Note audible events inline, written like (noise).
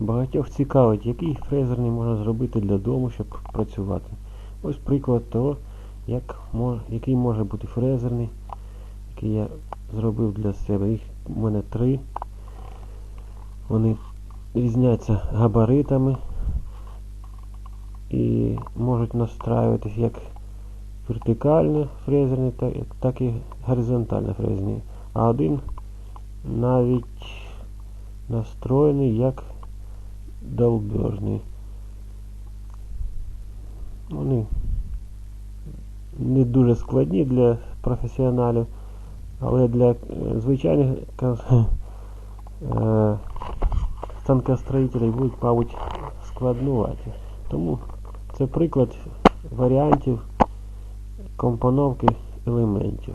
Багатьох цікавить, який фрезерний можна зробити для дому, щоб працювати. Ось приклад того, як який може бути фрезерний, який я зробив для себе. Їх у мене три. Вони різняться габаритами і можуть настраюватись як вертикально фрезерний, так, і горизонтально фрезерний. А один навіть настроєний як долбежний. Вони не дуже складні для професіоналів, але для е, звичайних (laughs) е, станкостроїтелів будуть, мабуть, складнуваті. Тому це приклад варіантів компоновки елементів.